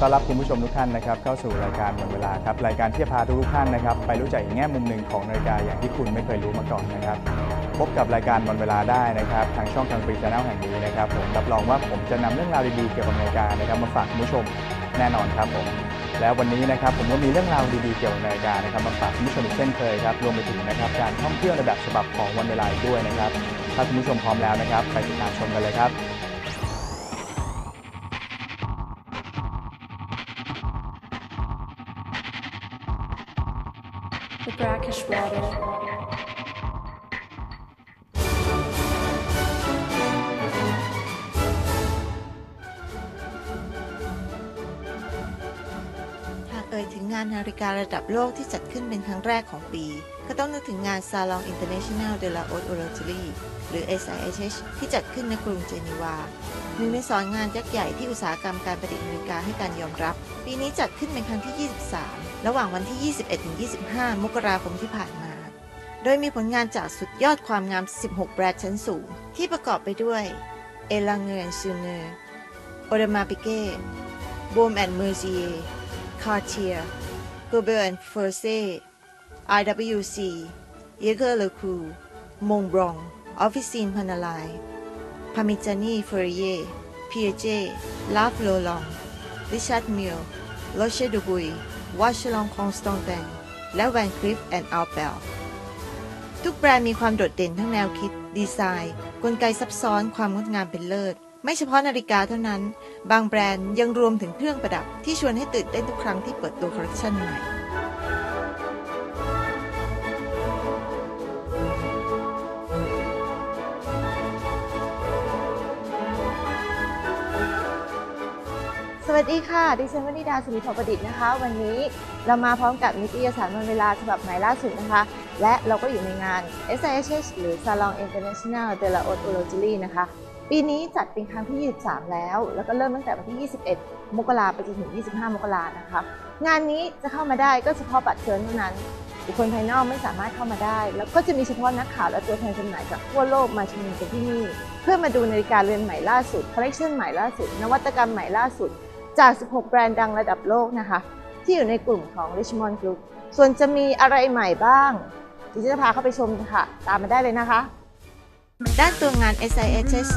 ดีครับขอต้อนรับคุณผู้ชมทุกท่านนะครับเข้าสู่รายการวันเวลาครับรายการที่จะพาทุกท่านนะครับไปรู้จักอีกแง่มุมหนึ่งของนาฬิกาอย่างที่คุณไม่เคยรู้มาก่อนนะครับ พบกับรายการวันเวลาได้นะครับ ทางช่องทางฟรีชแนลแห่งนี้นะครับผมรับรองว่าผมจะนำเรื่องราวดีๆเกี่ยวกับนาฬิกานะครับมาฝากคุณผู้ชมแน่นอนครับผมแล้ววันนี้นะครับผมก็มีเรื่องราวดีๆเกี่ยวกับนาฬิกานะครับมาฝากคุณผู้ชมอีกเช่นเคยครับรวมไปถึงนะครับการท่องเที่ยวในแบบฉบับของวันเวลาด้วยนะครับถ้าคุณผู้ชมพร้อมแล้วนะครับ ไปติดตามชมกันเลยครับ brackish water. หากเอ่ยถึงงานนาฬิการะดับโลกที่จัดขึ้นเป็นครั้งแรกของปี ก็ต้องนึกถึงงาน Salon International de la Haute Horlogerie หรือ SIHH ที่จัดขึ้นในกรุงเจนีวาหนึ่งในสอนงานยักษ์ใหญ่ที่อุตสาหกรรมการประดิษฐ์นาฬิกาให้การยอมรับ ปีนี้จัดขึ้นเป็นครั้งที่ 23 ระหว่างวันที่ 21-25 มกราคมที่ผ่านมา โดยมีผลงานจากสุดยอดความงาม 16 แบรนด์ชั้นสูง ที่ประกอบไปด้วยเอลังเงินซูเนอร์โอเดมาปิเก้บอมแอนด์เมอร์ซีเคาร์เทียร์กูเบลแอนด์เฟอร์เซ่ IWC เยเกอร์เลคูมงบรอง ออฟฟิซินพานาลายพามิจานีเฟรเย่พีเอเจลาฟโลลอง ริชาร์ดมิลโรเชดูบุย Officine Panerai, Parmigiani Fourier, Piaget, Ralph Lauren, Richard Mille, Roche Dubuis, Vacheron Constantin และแวนคลิฟแอนด์อัลเปลทุกแบรนด์มีความโดดเด่นทั้งแนวคิด ดีไซน์ กลไกซับซ้อนความงดงามเป็นเลิศ ไม่เฉพาะนาฬิกาเท่านั้น บางแบรนด์ยังรวมถึงเครื่องประดับที่ชวนให้ตื่นเต้นทุกครั้งที่เปิดตัวคอลเลคชันใหม่ วัสดีค่ะ ดิฉันวนิดาสุริพประดิษฐ์นะคะ วันนี้เรามาพร้อมกับนิตยสารวันเวลาฉบับใหม่ล่าสุดนะคะ และเราก็อยู่ในงาน s i h หรือ Salon International de la Haute Horlogerie นะคะ ปีนี้จัดเป็นครั้งที่ 23 แล้ว แล้วก็เริ่มตั้งแต่วันที่ 21 มกราไปจนถึง 25 มกรานะคะ งานนี้จะเข้ามาได้ก็เฉพาะบัตรเชิญเท่านั้น บุคคลภายนอกไม่สามารถเข้ามาได้ แล้วก็จะมีเฉพาะนักข่าวและตัวแทนจำหน่ายจากทั่วโลกมาชุมนุมกันที่นี่ เพื่อมาดูนาฬิกาเรือนใหม่ล่าสุดคอลเลคชันใหม่ล่าสุด นวัตกรรมใหม่ล่าสุด จาก 16 แบรนด์ดังระดับโลกนะคะ ที่อยู่ในกลุ่มของ Richmond Group ส่วนจะมีอะไรใหม่บ้างดิฉันจะพาเข้าไปชมค่ะ ตามมาได้เลยนะคะ ด้านตัวงาน SIHH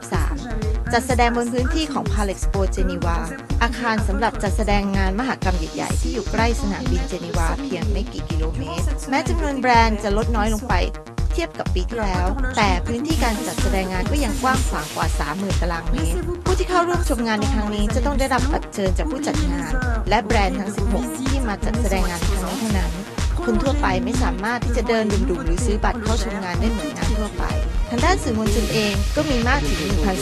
2013 จัดแสดงบนพื้นที่ของ Palexpo เจนีวา อาคารสำหรับจัดแสดงงานมหกรรมใหญ่ๆ ที่อยู่ใกล้สนามบินเจนีวาเพียงไม่กี่กิโลเมตร แม้จำนวนแบรนด์จะลดน้อยลงไป ทียบกับปีที่แล้ว แต่พื้นที่การจัดแสดงงานก็ยังกว้างขวางกว่า 30,000 ตารางเมตร ผู้ที่เข้าร่วมชมงานในครั้งนี้จะต้องได้รับบัตรเชิญจากผู้จัดงาน และแบรนด์ทั้ง 16 ที่มาจัดแสดงงานในครั้งนี้เท่านั้นคนทั่วไปไม่สามารถที่จะเดินดุ่มๆหรือซื้อบัตรเข้าชมงานได้เหมือนงานทั่วไป ทางด้านสื่อมวลชนเองก็มีมากถึง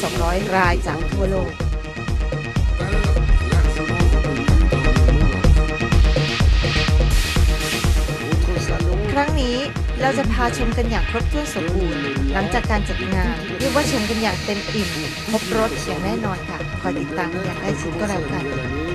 1,200 รายจากทั่วโลก เราจะพาชมกันอย่างครบถ้วนสมบูรณ์ หลังจากการจัดงาน เรียกว่าชมกันอย่างเต็มอิ่มครบรถอย่างแน่นอนค่ะ คอยติดตามกันอย่างใกล้ชิดก็แล้วกัน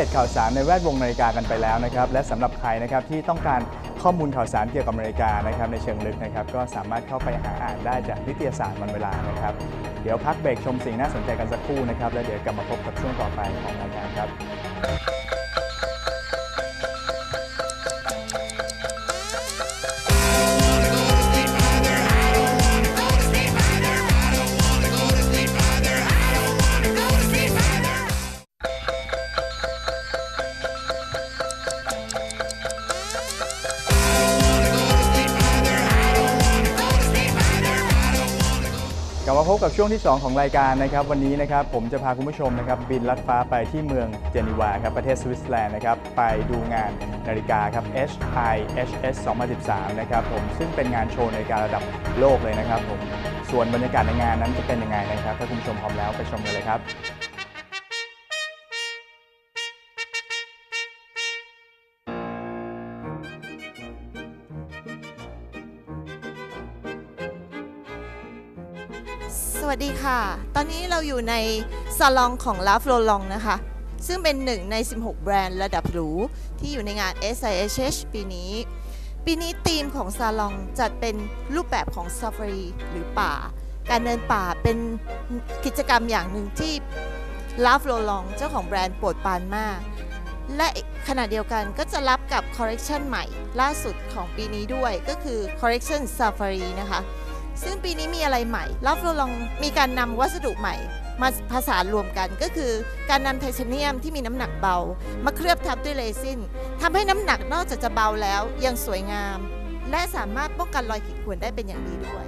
ด้อัปเดตข่าวสารในแวดวงนาฬิกากันไปแล้วนะครับ และสำหรับใครนะครับที่ต้องการข้อมูลข่าวสารเกี่ยวกับนาฬิกานะครับในเชิงลึกนะครับ ก็สามารถเข้าไปหาอ่านได้จากนิตยสารวันเวลานะครับ เดี๋ยวพักเบรกชมสิ่งน่าสนใจกันสักครู่นะครับ แล้วเดี๋ยวกลับมาพบกับช่วงต่อไปของรายการครับ กับช่วงที่ 2 ของรายการนะครับ วันนี้นะครับผมจะพาคุณผู้ชมนะครับบินลัดฟ้าไปที่เมืองเจนีวาครับประเทศสวิตเซอร์แลนด์นะครับไปดูงานนาฬิกาครับ HIHS 2013 นะครับผมซึ่งเป็นงานโชว์นาฬิการะดับโลกเลยนะครับผมส่วนบรรยากาศในงานนั้นจะเป็นยังไงนะครับ ถ้าคุณผู้ชมพร้อมแล้วไปชมกันเลยครับ สวัสดีค่ะ ตอนนี้เราอยู่ในซาลองของ l a f l o l o n นะคะ ซึ่งเป็นหนึ่งใน 16 แบรนด์ระดับหรู ที่อยู่ในงาน SIHH ปีนี้ ปีนี้ธีมของซาลองจัดเป็นรูปแบบของซ a ฟ a รีหรือป่า การเดินป่าเป็นกิจกรรมอย่างหนึ่งที่ l a f l o l o n เจ้าของแบรนด์โปรดปานมาก และขณะเดียวกันก็จะรับกับคอ r เร t ชันใหม่ล่าสุดของปีนี้ด้วยก็คือ Correction Safari นะคะ ซึ่งปีนี้มีอะไรใหม่ลอฟโรลองมีการนำวัสดุใหม่มาผสานรวมกันก็คือการนำไทเทเนียมที่มีน้ำหนักเบา มาเคลือบทับด้วยเรซินทำให้น้ำหนักนอกจากจะเบาแล้วยังสวยงาม และสามารถป้องกันรอยขีดข่วนได้เป็นอย่างดีด้วย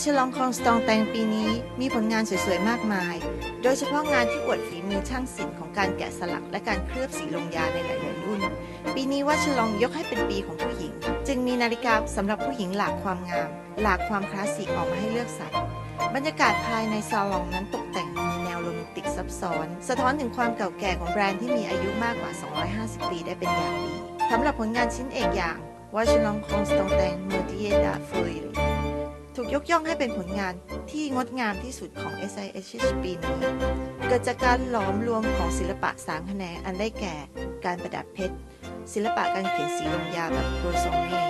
วาชลองคองสตองแตงปีนี้ มีผลงานสวยๆ มากมาย โดยเฉพาะงานที่อวดฝีมือช่างศิลป์ของการแกะสลักและการเคลือบสีลงยาในหลายๆรุ่น ปีนี้วาชลองยกให้เป็นปีของผู้หญิง จึงมีนาฬิกาสำหรับผู้หญิงหลากความงาม หลากความคลาสสิกออกมาให้เลือกสรรบรรยากาศภายในซาลองนั้นตกแต่งมีแนวโรแมนติกซับซ้อน สะท้อนถึงความเก่าแก่ของแบรนด์ที่มีอายุมากกว่า 250 ปีได้เป็นอย่างดีสำหรับผลงานชิ้นเอกอย่างวาชลองคองสตองแตงเมอร์ดิเอดาฟล ถูกยกย่องให้เป็นผลงานที่งดงามที่สุดของ SIHH ปีนี้ เกิดจากการหลอมรวมของศิลปะสามแขนงอันได้แก่ การประดับเพชร ศิลปะการเขียนสีลงยาแบบโรซองเน่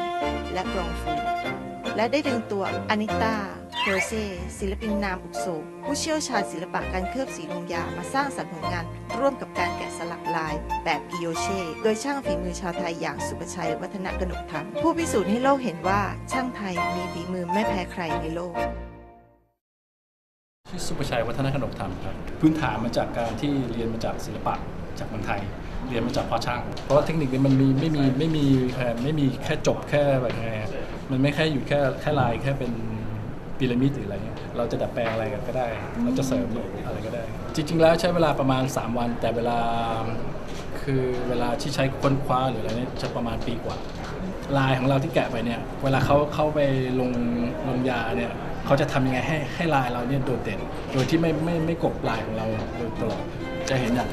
และกรองฟู และได้ดึงตัวอานิต้า โครเซศิลปินนามอุกโศกผู้เชี่ยวชาญศิลปะการเคลือบสีลงยามาสร้างสรรค์ผลงาน ร่วมกับการแกะสลักลาย แบบกิโยเช่โดยช่างฝีมือชาวไทยอย่างสุประชัยวัฒนกนกธรรม ผู้พิสูจน์ให้โลกเห็นว่าช่างไทยมีฝีมือไม่แพ้ใครในโลกชื่อสุประชัยวัฒนขนกธรรมครับพื้นฐานมาจากการที่เรียนมาจากศิลปะจากเมืองไทย เรียนมาจากพ่อช่าง เพราะว่าเทคนิคนี่ยมันมีไม่มีไม่มีแค่ไม่มีแค่จบแค่แบบไงมันไม่แค่อยู่แค่แค่ลายแค่เป็น พีระมิดหรืออะไรเงี้ยเราจะดัดแปลงอะไรกันก็ได้ เราจะเสริมอะไรก็ได้ จริง ๆ แล้วใช้เวลาประมาณ 3 วัน แต่เวลาคือเวลาที่ใช้ค้นคว้าหรืออะไรเนี่ยจะประมาณปีกว่าลายของเราที่แกะไปเนี่ยเวลาเขาเข้าไปลงลงยาเนี่ยเขาจะทำยังไงให้ให้ลายเราเนี่ยโดดเด่น โดยที่ไม่ไม่ไม่กบลายของเราโดยตลอดจะเห็นอย่าง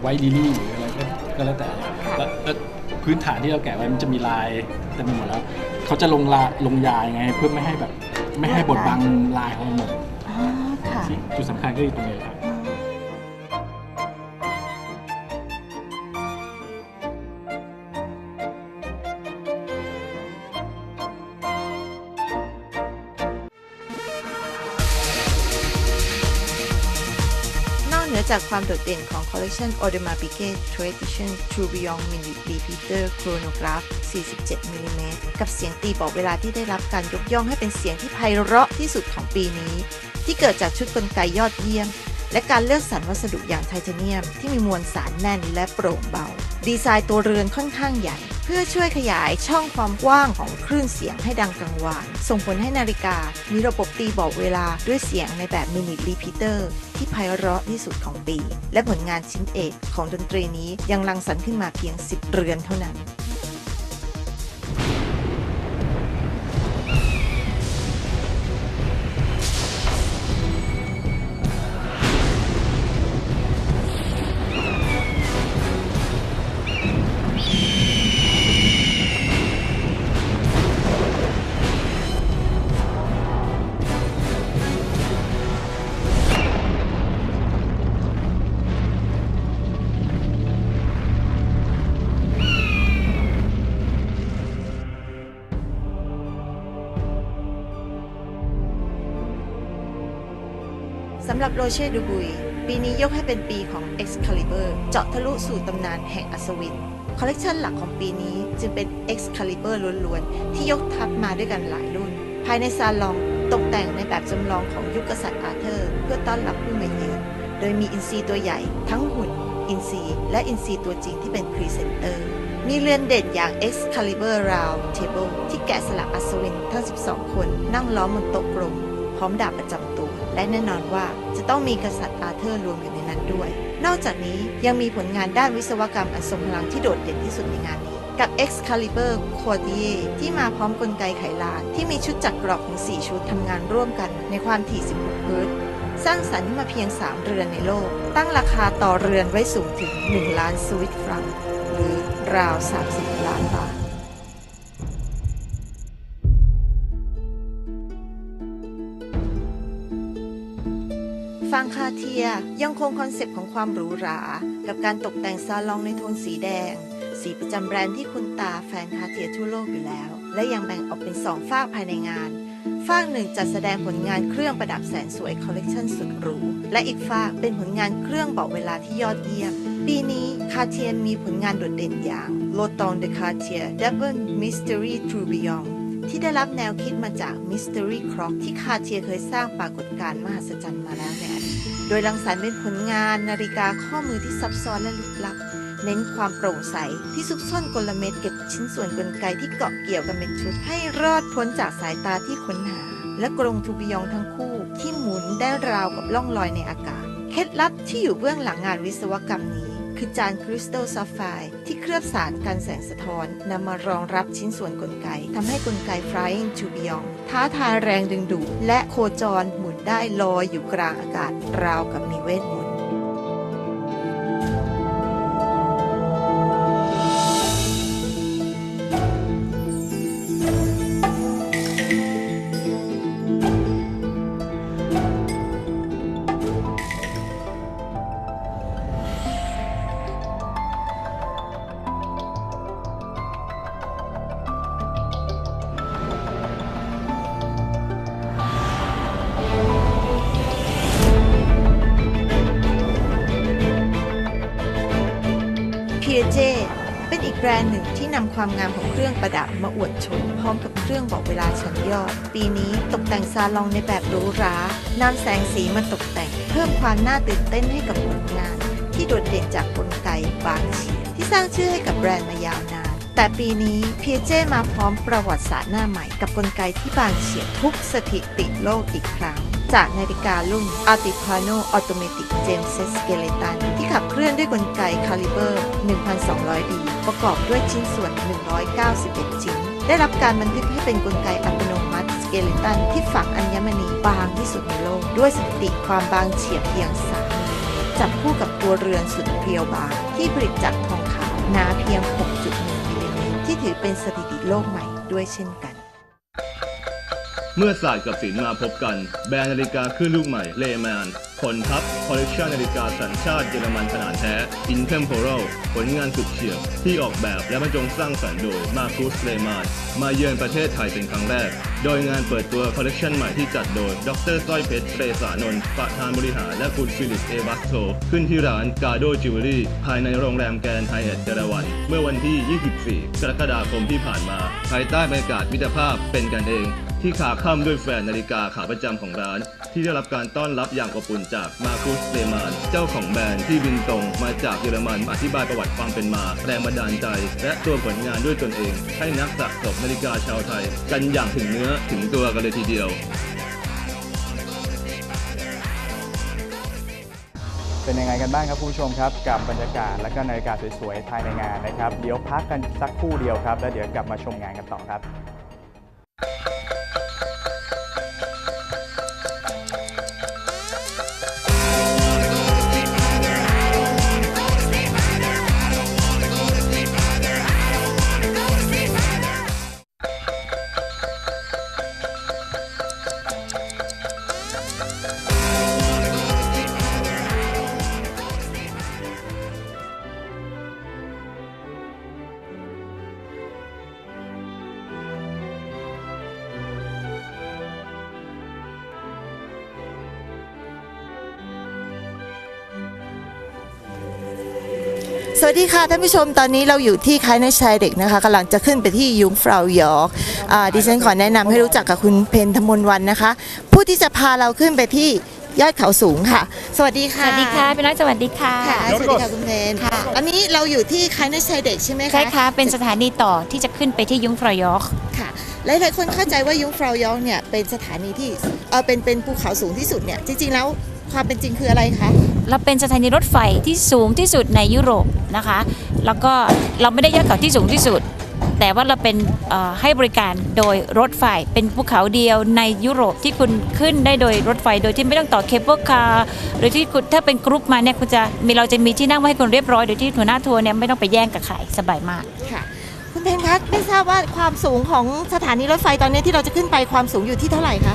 ไวลิลี่อ white lily หรืออะไรก็ก็แล้วแต่เนี่ยแล้วแล้วพื้นฐานที่เราแกะไว้มันจะมีลายเต็มไปหมดแล้วเขาจะลงลาลงยายังไง เพื่อไม่ให้แบบ ไม่ให้บดบังลายของเราหมดอ๋อค่ะ ที่จุดสำคัญก็คือตรงนี้ครับนอกเจากความโดดเด่นของคอลเล t ชัน Audemars Piguet Tradition Tourbillon Minute Repeater Chronograph 47มิลลิเมตรกับเสียงตีบอกเวลาที่ได้รับการยกย่องให้เป็นเสียงที่ไพเราะที่สุดของปีนี้ ที่เกิดจากชุดกลไกยอดเยี่ยม และการเลือกสรรวัสดุอย่างไทเทเนียม ที่มีมวลสารแน่นและโปร่งเบา ดีไซน์ตัวเรือนค่อนข้างใหญ่ เพื่อช่วยขยายช่องความกว้างของคลื่นเสียงให้ดังกังวาน ส่งผลให้นาฬิกา มีระบบตีบอกเวลาด้วยเสียงในแบบมินิรีพีเตอร์ที่ไพเราะที่สุดของปี และผลงานชิ้นเอกของดนตรีนี้ยังรังสรรค์ขึ้นมาเพียง 10 เรือนเท่านั้นำหรับโรเช่ดูบุย ปีนี้ยกให้เป็นปีของ Excalibur เจาะทะลุสู่ตำนานแห่งอัศวิน คอลเลกชันหลักของปีนี้จึงเป็น Excalibur ล้วนๆ ที่ยกทัพมาด้วยกันหลายรุ่น ภายในซาลองตกแต่งในแบบจำลองของยุคกษัตริย์อาเธอร์ เพื่อต้อนรับผู้มาเยือน โดยมีอินซีตัวใหญ่ ทั้งหุ่น อินซีและอินซีตัวจริงที่เป็นพรีเซนเตอร์ มีเรือนเด่นอย่าง Excalibur Round Table ที่แกะสลักอัศวินทั้ง 12 คนนั่งล้อมบนโต๊ะกลมพร้อมดาบประจำตัว และแน่นอนว่า ต้องมีกษัตริย์อาเธอร์รวมอยู่ในนั้นด้วย นอกจากนี้ยังมีผลงานด้านวิศวกรรมอันทรงพลังที่โดดเด่นที่สุดในงานนี้กับ Excalibur c o r d i e r ที่มาพร้อมกลไกไขลานที่มีชุดจักรกรอกถึง 4 ชุดทำงานร่วมกันในความถี่ 16เฮิรตสร้างสรรค์มาเพียง 3 เรือนในโลก ตั้งราคาต่อเรือนไว้สูงถึง 1 ล้านสวิตฟรังก์หรือราว 30 ยังคงคอนเซปต์ของความหรูหรา กับการตกแต่งซาลองในโทนสีแดง สีประจำแบรนด์ที่คุณตาแฟนคาเทียทั่วโลกอยู่แล้ว และยังแบ่งออกเป็นสองฝากภายในงานฝากหนึ่งจัดแสดงผลงานเครื่องประดับแสนสวยคอลเลกชันสุดหรู และอีกฝากเป็นผลงานเครื่องบอกเวลาที่ยอดเยี่ยม ปีนี้คาเทียมีผลงานโดดเด่นอย่างโลตองเดอะคาเทีย Double Mystery True Beyond ที่ได้รับแนวคิดมาจาก Mystery Clock ที่คาเทียเคยสร้างปรากฏการณ์มหัศจรรย์มาแล้วในอดีต โดยรังสรรค์เป็นผลงานนาฬิกาข้อมือที่ซับซ้อนและลึกลับ เน้นความโปร่งใสที่ซุกซ่อนกลเม็ดเก็บชิ้นส่วนกลไกที่เกาะเกี่ยวกันเป็นชุด ให้รอดพ้นจากสายตาที่ค้นหา และกรงทูบิยองทั้งคู่ ที่หมุนได้ราวกับล่องลอยในอากาศ เคล็ดลับที่อยู่เบื้องหลังงานวิศวกรรมนี้ คือจานคริสตัลซัฟไฟที่เคลือบสารกันแสงสะท้อนนำมารองรับชิ้นส่วนกลไกทำให้กลไก Flying to b e y o n ท้าทายแรงดึงดูดและโคจรหมุน ได้ลอยอยู่กลางอากาศราวกับมีเวทมนต์ อด ปีนี้ตกแต่งซาลองในแบบหรูหรานำแสงสีมาตกแต่ง เพิ่มความน่าตื่นเต้นให้กับผลงาน ที่โดดเด่นจากกลไกบางเฉียบที่สร้างชื่อให้กับแบรนด์มายาวนาน แต่ปีนี้เพียเจมาพร้อมประวัติศาสตร์หน้าใหม่กับกลไกที่บางเฉียบทุกสถิติโลกอีกครั้งจากนาฬิการุ่น Artipano Automatic James Skeleton ที่ขับเคลื่อนด้วยกลไก Caliber 1,200D ประกอบด้วยชิ้นส่วน 191 ชิ้น ได้รับการบันทึกให้เป็นกลไกอัตโน มัติ Skeleton ที่ฝังอัญมณีบางที่สุดในโลก ด้วยสถิติความบางเฉียบเพียงสามจับคู่กับตัวเรือนสุดเพรียวบาง ที่ผลิตจากทองขาวหนาเพียง 6.1มิลลิเมตรที่ถือเป็นสถิติโลกใหม่ด้วยเช่นกัน เมื่อศาสตร์กับศิลป์มาพบกัน แบรนด์นาฬิกาขึ้นลูกใหม่เลแมนผลทับคอลเลกชันนาฬิกาสัญชาติเยอรมันขนาดแท้ Intemporal ผลงานสุดเฉียบที่ออกแบบและบรรจงสร้างสรรค์โดยมาคุสเลมานมาเยือนประเทศไทยเป็นครั้งแรก โดยงานเปิดตัวคอลเลกชันใหม่ที่จัดโดย ดรสร้อยเพชรเตสานนท์ประธานบริหารและคุณฟิลิปเอบัสโตขึ้นที่ร้านกาโดจิวเวลรี่ภายในโรงแรมแกรนด์ไฮเอทเจรวัน เมื่อวันที่ 24 กรกฎาคมที่ผ่านมา ภายใต้บรรยากาศมิตรภาพเป็นกันเอง ที่ขาข้ามด้วยแฟนนาฬิกาขาประจำของร้าน ที่ได้รับการต้อนรับอย่างอบอุ่นจากมาคุสเลมาน เจ้าของแบรนด์ที่บินตรงมาจากเยอรมันอธิบายประวัติความเป็นมา แรงบันดาลใจ และตัวผลงานด้วยตนเอง ให้นักสะสมนาฬิกาชาวไทย กันอย่างถึงเนื้อถึงตัวกันเลยทีเดียว เป็นยังไงกันบ้างครับผู้ชมครับ กับบรรยากาศและก็นาฬิกาสวยๆภายในงานนะครับ เดี๋ยวพักกันสักครู่เดียวครับ แล้วเดี๋ยวกลับมาชมงานกันต่อครับ วัสดีค่ะท่านผู้ชมตอนนี้เราอยู่ที่คายในชายเด็กนะคะกำลังจะขึ้นไปที่ยุงฟราวยอร์กอ่าดิฉันขอแนะนำให้รู้จักกับคุณเพนธมนวันนะคะ ผู้ที่จะพาเราขึ้นไปที่ยอดเขาสูงค่ะ สวัสดีสค่ะวัสดีค่ะพี่น้อยสวัสดีค่ะ ค่ะ สวัสดีค่ะคุณเพนค่ะตอนนี้เราอยู่ที่คายในชายเด็กใช่ไหมคะ ใช่ค่ะ เป็นสถานีต่อที่จะขึ้นไปที่ยุงฟรายอร์กค่ะหลายๆคนเข้าใจว่ายุงฟราวยอร์กเนี่ยเป็นสถานีที่เออเป็นเป็นภูเขาสูงที่สุดเนี่ยจริงๆแล้วความเป็นจริงคืออะไรคะ เราเป็นสถานีรถไฟที่สูงที่สุดในยุโรปนะคะ แล้วก็เราไม่ได้ยอดเขาที่สูงที่สุด แต่ว่าเราเป็นให้บริการโดยรถไฟเป็นภูเขาเดียวในยุโรปที่คุณขึ้นได้โดยรถไฟโดยที่ไม่ต้องต่อเคเบิลคาร์โดยที่คุณถ้าเป็นกรุ๊ปมาเนี่ยคุณจะมีเราจะมีที่นั่งไว้ให้คุณเรียบร้อยโดยที่หัวหน้าทัวร์เนี่ยไม่ต้องไปแย่งกับใครสบายมากค่ะ เพนคะไม่ทราบว่าความสูงของสถานีรถไฟตอนนี้ที่เราจะขึ้นไปความสูงอยู่ที่เท่าไหร่คะ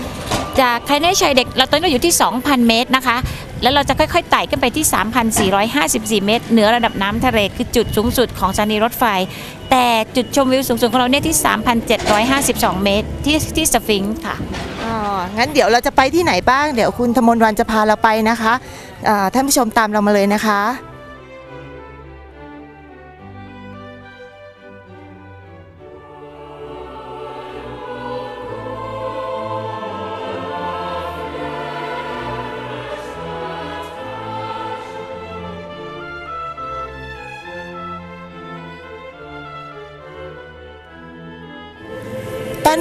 จากไคเนชัยเด็กเราตอนนี้เราอยู่ที่ 2,000 เมตรนะคะ แล้วเราจะค่อยๆไต่ขึ้นไปที่ 3,454 เมตร เหนือระดับน้ำทะเลคือจุดสูงสุดของสถานีรถไฟ แต่จุดชมวิวสูงสุดของเราเนี่ยที่ 3,752 เมตร ที่ที่สฟิงค์ค่ะ อ๋อ งั้นเดี๋ยวเราจะไปที่ไหนบ้าง เดี๋ยวคุณธมนวันจะพาเราไปนะคะอ่าท่านผู้ชมตามเรามาเลยนะคะ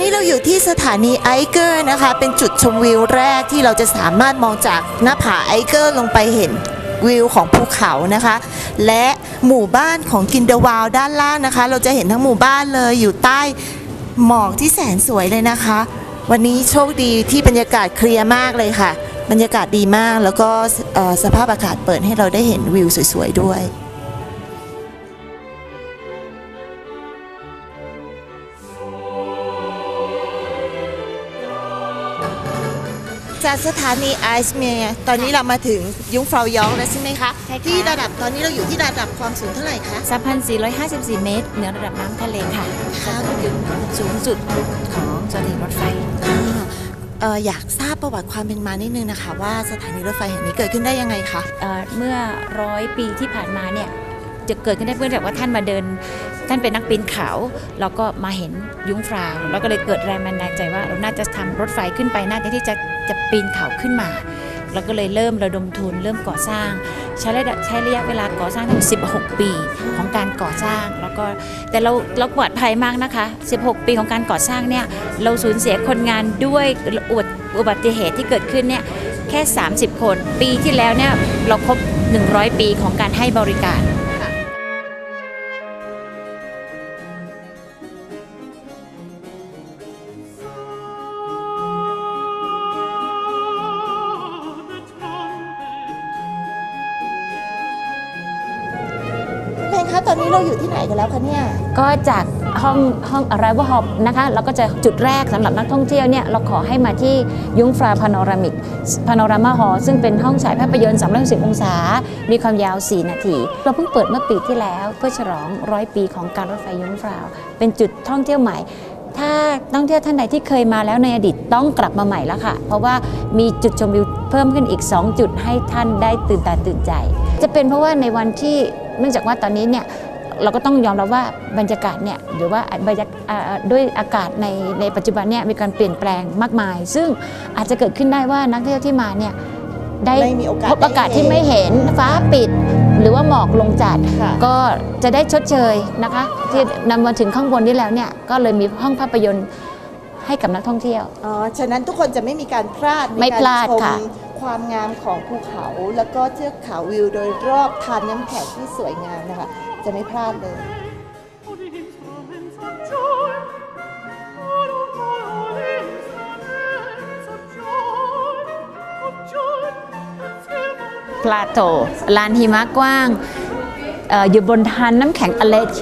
นี้เราอยู่ที่สถานีไอเกอร์นะคะ เป็นจุดชมวิวแรกที่เราจะสามารถมองจากหน้าผาไอเกอร์ลงไปเห็นวิวของภูเขานะคะ และหมู่บ้านของกินเดวาวด้านล่างนะคะ เราจะเห็นทั้งหมู่บ้านเลยอยู่ใต้หมอกที่แสนสวยเลยนะคะ วันนี้โชคดีที่บรรยากาศเคลียร์มากเลยค่ะ บรรยากาศดีมากแล้วก็สภาพอากาศเปิดให้เราได้เห็นวิวสวยๆด้วย จากสถานีไอซ์เมียตอนนี้เรามาถึงยุงฟราวยอร์กแล้วใช่ไหมคะใช่ค่ะ ที่ระดับตอนนี้เราอยู่ที่ระดับความสูงเท่าไหร่คะ3,454 เมตร เหนือระดับน้ำทะเลค่ะค่ะจุดสูงสุดของสถานีรถไฟ เอ่ออยากทราบประวัติความเป็นมานิดนึงนะคะ ว่าสถานีรถไฟแห่งนี้เกิดขึ้นได้ยังไงคะ เอ่อเมื่อร้อยปีที่ผ่านมาเนี่ยจะเกิดขึ้นได้เพื่อจากว่าท่านมาเดิน ท่านเป็นนักปีนเขาแล้วก็มาเห็นยุ้งฟราวแล้วก็เลยเกิดแรงบันดาลใจว่า เราน่าจะทำรถไฟขึ้นไปน่าจะที่จะจะปีนเขาขึ้นมาเราก็เลยเริ่มระดมทุนเริ่มก่อสร้าง ใช้ระยะใช้ระยะเวลาก่อสร้างถึง16 ปีของการก่อสร้าง แล้วก็แต่เราเราปลอดภัยมากนะคะ 16 ปีของการก่อสร้างเนี่ยเราสูญเสียคนงานด้วยอุบัติเหตุที่เกิดขึ้นเนี่ยแค่ 30 คน ปีที่แล้วเนี่ยเราครบ 100 ปีของการให้บริการ นี้เราอยู่ที่ไหนกันแล้วคะเนี่ย ก็จากห้องห้อง arrival hall นะคะเราก็จะจุดแรกสำหรับนักท่องเที่ยวเนี่ยเราขอให้มาที่ยุ้งฟราพานอรามิกพานอรามาฮอลซึ่งเป็นห้องฉายภาพยนตร์360อยสิบองศา มีความยาว 4 นาที เราเพิ่งเปิดเมื่อปีที่แล้วเพื่อฉลองร้อยปีของการรถไฟยุ้งฟราเป็นจุดท่องเที่ยวใหม่ถ้านักท่องเที่ยวท่านใดที่เคยมาแล้วในอดีตต้องกลับมาใหม่แล้วค่ะ เพราะว่ามีจุดชมวิวเพิ่มขึ้นอีก 2 จุดให้ท่านได้ตื่นตาตื่นใจ จะเป็นเพราะว่าในวันที่เนื่องจากว่าตอนนี้เนี่ย เราก็ต้องยอมรับว่าบรรยากาศเนี่ยหรือว่าบรรยากอ่าด้วยอากาศในในปัจจุบันเนี่ยมีการเปลี่ยนแปลงมากมาย ซึ่งอาจจะเกิดขึ้นได้ว่านักท่องเที่ยวที่มาเนี่ยได้ไม่มีโอกาสพบอากาศได้เห็นที่ไม่เห็นฟ้าปิด หรือว่าหมอกลงจัดค่ะก็จะได้ชดเชยนะคะ ที่นำมาถึงข้างบนนี้แล้วเนี่ยก็เลยมีห้องภาพยนตร์ให้กับนักท่องเที่ยวอ๋อฉะนั้นทุกคนจะไม่มีการพลาดในไม่การพลาดชมค่ะความงามของภูเขา แล้วก็เทือกเขาวิวโดยรอบทานน้ำแข็งที่สวยงามนะคะ จะไม่พลาดเลยพลาโตลานหิมะกว้างเอออยู่บนทานน้ำแข็งอเลช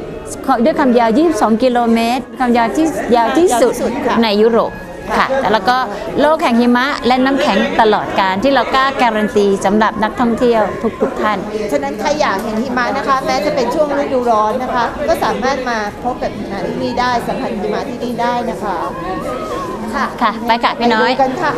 ด้วยความยาว 22 กิโลเมตร ความยาวที่ยาวที่สุดยาวที่สุดค่ะในยุโรป ค่ะแล้วก็โลกแห่งหิมะและน้ำแข็งตลอดการที่เรากล้าการันตีสำหรับนักท่องเที่ยวทุกๆท่าน ฉะนั้นใครอยากเห็นหิมะนะคะ แม้จะเป็นช่วงฤดูร้อนนะคะ ก็สามารถมาพบกับหิมะที่นี่ได้สัมผัสหิมะที่นี่ได้นะคะค่ะค่ะไปค่ะพี่น้อย ไปดูกันค่ะ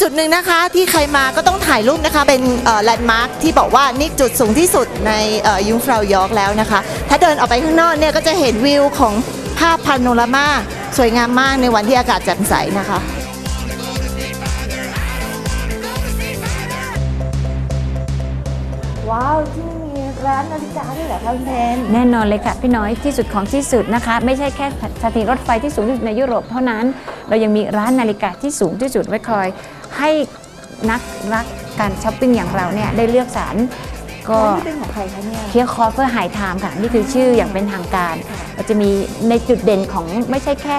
จุดหนึ่งนะคะที่ใครมาก็ต้องถ่ายรูปนะคะ เป็นแลนด์มาร์คที่บอกว่านี่จุดสูงที่สุดในยุงฟราวยอร์กแล้วนะคะ ถ้าเดินออกไปข้างนอกเนี่ยก็จะเห็นวิวของภาพพาโนรามาสวยงามมากในวันที่อากาศแจ่มใสนะคะว้าวที่นี่มีร้านนาฬิกาด้วยเหรอคะคุณเพนแน่นอนเลยค่ะพี่น้อยที่สุดของที่สุดนะคะ ไม่ใช่แค่สถานีรถไฟที่สูงที่สุดในยุโรปเท่านั้น เรายังมีร้านนาฬิกาที่สูงที่สุดไว้คอย ให้นักรักการช้อปปิ้งอย่างเราเนี่ยได้เลือกสรรก็ร้านนี้เป็นของใครคะเนี่ยเคียร์คอเฟอร์ไฮไทม์ค่ะนี่คือชื่ออย่างเป็นทางการเราจะมีในจุดเด่นของไม่ใช่แค่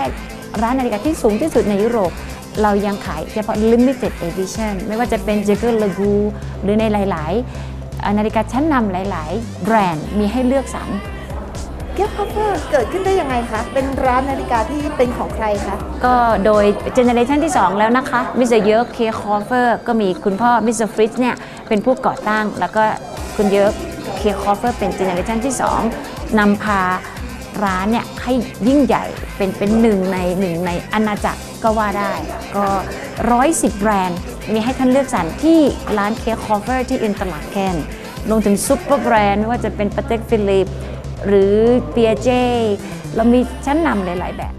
ร้านนาฬิกาที่สูงที่สุดในยุโรป เรายังขายเฉพาะ limited edition ไม่ว่าจะเป็น j a g e r l e g o หรือในหลายๆอ่านาฬิกาชั้นนำหลาย ๆ แบรนด์มีให้เลือกสรร เกียร์คอฟเฟอร์เกิดขึ้นได้ยังไงคะ เป็นร้านนาฬิกาที่เป็นของใครคะ ก็โดยเจเนเรชันที่ 2 แล้วนะคะ มิสเตอร์เยอร์เคคอฟเฟอร์ก็มีคุณพ่อ มิสเตอร์ฟริตเนี่ย เป็นผู้ก่อตั้ง แล้วก็คุณเยอร์เคคอฟเฟอร์เป็นเจเนเรชันที่ 2นำพาร้านเนี่ยให้ยิ่งใหญ่เป็นเป็นหนึ่งในหนึ่งในอาณาจักรก็ว่าได้ ก็ร้อยสิบแบรนด์ มีให้ท่านเลือกสรรที่ร้านเคคอฟเฟอร์ที่อินตลาดแคนลงถึงซุปเปอร์แบรนด์ไม่ว่าจะเป็นปาเต็กฟิลิป หรือเปียเจเรามีชั้นนำหลาย ๆ แบบ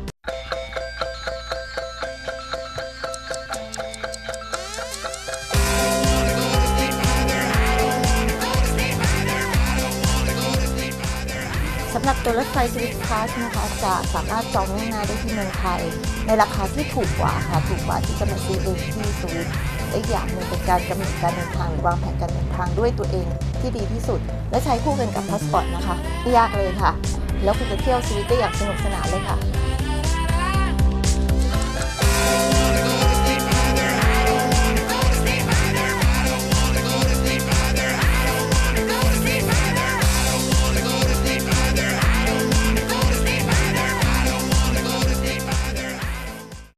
สำหรับตัวรถไฟสวิตคลาสนะคะจะสามารถจองล่วงหน้าได้ที่เมืองไทย ในราคาที่ถูกกว่าค่ะถูกกว่าที่จะมาซื้อเองที่สวิตและอีกอย่างหนึ่งเป็นการกำหนดการเดินทางหรือวางแผนการเดินทางด้วยตัวเอง ที่ดีที่สุด และใช้คู่กันกับพาสปอร์ตนะคะไม่ยากเลยค่ะ แล้วคุณจะเที่ยวสวิตได้อย่างสนุกสนานเลยค่ะ